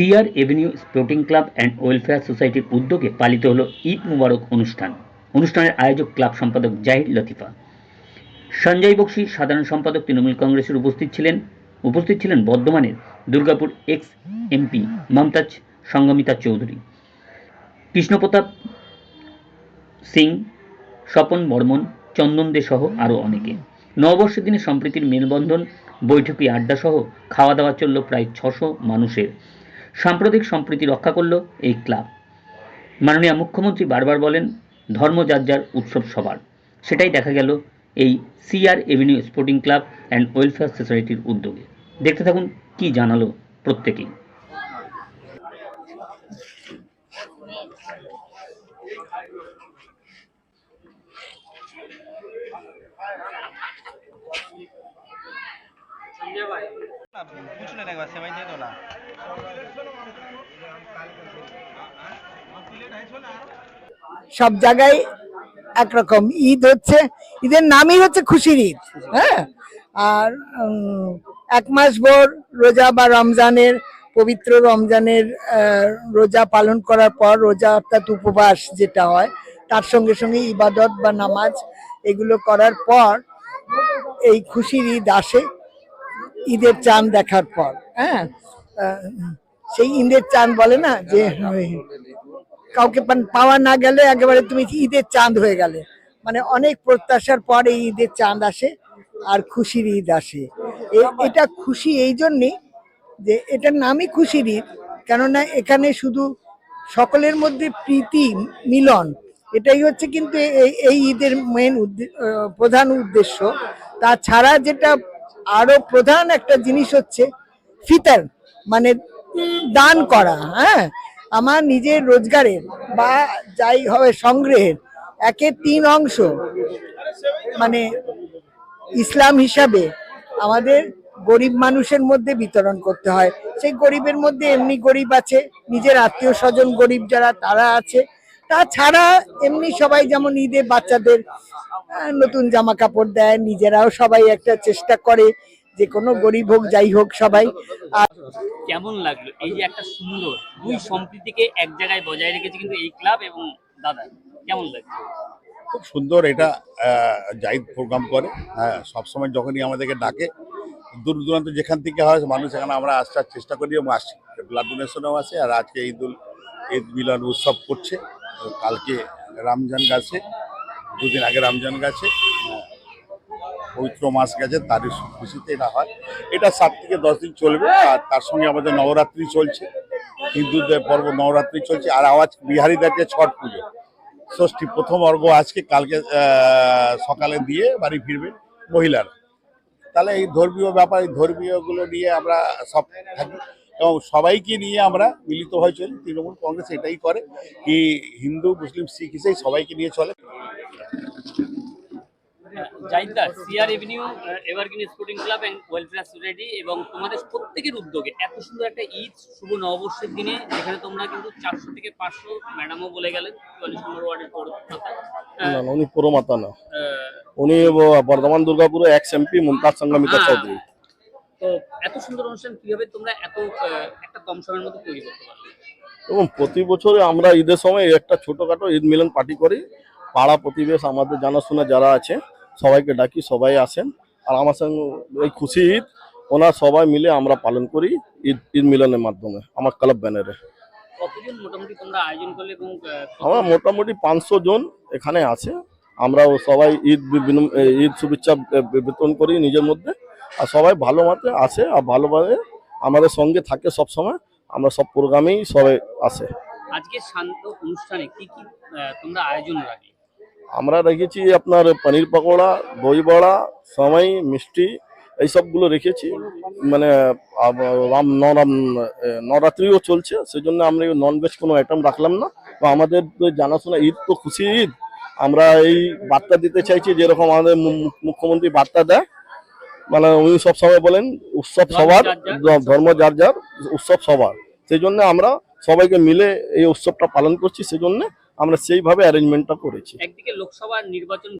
CR avenue sporting club and welfare সোসাইটির উদ্যোগে পালিত হলো ঈদ মুবারক অনুষ্ঠান। অনুষ্ঠানের আয়োজক ক্লাব সম্পাদক জাহির লতিফা। সঞ্জয় বক্সি সাধারণ সম্পাদক তৃণমূল কংগ্রেসের উপস্থিত ছিলেন। উপস্থিত ছিলেন বর্ধমানের দুর্গাপুর এক্স এমপি মমতাজ সঙ্গমিতা চৌধুরী। কৃষ্ণপ্রতাপ সিং, স্বপন বর্মন, চন্দন দে সহ আরও অনেকে। নববর্ষের দিনে সম্প্রীতির মেলবন্ধন, বৈঠকি আড্ডা সহ খাওয়া দাওয়া চলল প্রায় ছশো মানুষের। সাম্প্রতিক সম্প্রীতি রক্ষা করল এই ক্লাব। মাননীয় মুখ্যমন্ত্রী বারবার বলেন ধর্ম যার যার উৎসব সবার। সেটাই দেখা গেল এই CR avenue sporting club and welfare সোসাইটির উদ্যোগে। দেখতে থাকুন কি জানালো প্রত্যেকেই একবার সেবাই দিয়ে সব জায়গায় একরকম। ঈদ হচ্ছে, ঈদের নামই হচ্ছে খুশির ঈদ হ্যাঁ? আর এক মাস ভোর রোজা বা রমজানের, পবিত্র রমজানের রোজা পালন করার পর রোজা অর্থাৎ উপবাস যেটা হয়, তার সঙ্গে সঙ্গে ইবাদত বা নামাজ এগুলো করার পর এই খুশির ঈদ আসে ঈদের চাঁদ দেখার পর হ্যাঁ? সেই ঈদের চাঁদ বলে না যে কাউকে পাওয়া না গেলে একেবারে তুমি ঈদের চাঁদ হয়ে গেলে। মানে অনেক প্রত্যাশার পর ঈদের চাঁদ আসে আর খুশির ঈদ আসে। এটা খুশি এই জন্যে যে এটার নামই খুশির ঈদ, কেননা এখানে শুধু সকলের মধ্যে প্রীতি, মিলন, এটাই হচ্ছে কিন্তু এই এই ঈদের মেন প্রধান উদ্দেশ্য। তাছাড়া যেটা আরও প্রধান একটা জিনিস হচ্ছে ফিতার মানে দান করা হ্যাঁ? আমার নিজের রোজগারের বা যাই হবে সংগ্রহের একের তিন অংশ মানে ইসলাম হিসাবে আমাদের গরিব মানুষের মধ্যে বিতরণ করতে হয়। সেই গরিবের মধ্যে এমনি গরিব আছে, নিজের আত্মীয় স্বজন গরিব যারা, তারা আছে। তাছাড়া এমনি সবাই যেমন ঈদে বাচ্চাদের নতুন জামা কাপড় দেয়, নিজেরাও সবাই একটা চেষ্টা করে যে কোনো গরিব হোক যাই হোক সবাই। কেমন লাগল? এই যে একটা সুন্দর দুই সম্প্রীতিকে এক জায়গায় বজায় রেখেছে কিন্তু এই ক্লাব এবং দাদা কেমন লাগছে? খুব সুন্দর এটা আহ, জাহিদ প্রোগ্রাম করে। হ্যাঁ সবসময় যখনই আমাদেরকে ডাকে দূর দূরান্ত যেখান থেকে হয় মানুষ এখানে আমরা আসার চেষ্টা করি এবং আসছি। ব্লাড ডোনেশনও আছে আর আজকে ঈদ উল ঈদ মিলন উৎসব করছে। কালকে রামজান গাছে দুদিন আগে রামজান গেছে। হ্যাঁ, পবিত্র মাস গেছে, তারই খুশিতে এটা হয়। এটা সাত থেকে দশ দিন চলবে, আর তার সঙ্গে আমাদের নবরাত্রি চলছে, হিন্দুদের পর্ব নবরাত্রি চলছে, আর আওয়াজ বিহারিদেরকে ছট পুজো। ষষ্ঠী, প্রথম অর্ঘ আজকে, কালকে সকালে দিয়ে বাড়ি ফিরবে মহিলারা। তাহলে এই ধর্মীয় ব্যাপার, এই ধর্মীয়গুলো নিয়ে আমরা সব থাকি। এবং সবাইকে নিয়ে আমরা মিলিত হয়ে চলি, তৃণমূল কংগ্রেস এটাই করে, কি হিন্দু, মুসলিম, শিখ হিসেবে সবাইকে নিয়ে চলে। Zaida CR avenue evergreen sporting club and welfare society এবং তোমাদের প্রত্যেকের উদ্যোগে এত সুন্দর একটা ঈদ শুভ নববর্ষের দিনে যেখানে তোমরা কিন্তু চারশো থেকে পাঁচশো ম্যাডামও বলে গেলেন চুয়াল্লিশ নম্বর ওয়ার্ডের পৌরপ্রধান না উনি পুরমাতা না। উনি বর্ধমান দুর্গাপুরে এক্স এমপি মুমতাজ সঙ্গমিতা হ্যাঁ। চৌধুরী। তো এত সুন্দর অনুষ্ঠান কীভাবে তোমরা এত একটা কম সময়ের মধ্যে তৈরি করতে পারলে? এবং প্রতি বছরে আমরা ঈদের সময় একটা ছোটখাটো ঈদ মিলন পার্টি করি। পাড়া প্রতিবেশ আমাদের জানাশোনা যারা আছে সবাইকে ডাকি সবাই আসেন। আর আমার সঙ্গে এই খুশি ঈদ ওনার সবাই মিলে আমরা পালন করি ঈদ ঈদ মিলনের মাধ্যমে আমার ক্লাব ব্যানারে। আমরা মোটামুটি পাঁচশো জন এখানে আছে। আমরা সবাই ঈদ ঈদ শুভেচ্ছা বিতরণ করি নিজের মধ্যে। আর সবাই ভালো মতে আসে আর ভালোভাবে আমাদের সঙ্গে থাকে সব সময় আমরা সব প্রোগ্রামেই সবাই আসে। আজকে শান্ত অনুষ্ঠানে কি কি তোমরা আয়োজন রাখলে? আমরা রেখেছি আপনার পনির পকোড়া দই বড়া সময় মিষ্টি এই সবগুলো রেখেছি। মানে রাম নবরাত্রিও চলছে সেজন্য আমরা নন ভেজ কোনো আইটেম রাখলাম না। তো আমাদের জানাশোনা ঈদ তো খুশি ঈদ। আমরা এই বার্তা দিতে চাইছি যেরকম আমাদের মুখ্যমন্ত্রী বার্তা দেয়। মানে উনি সব সবসময় বলেন উৎসব সবার ধর্ম যার যার উৎসব সবার। সেই জন্য আমরা সবাইকে মিলে এই উৎসবটা পালন করছি সেই জন্য আমরা সেইভাবে অ্যারেঞ্জমেন্টটা করেছি। একদিকে লোকসভা নির্বাচন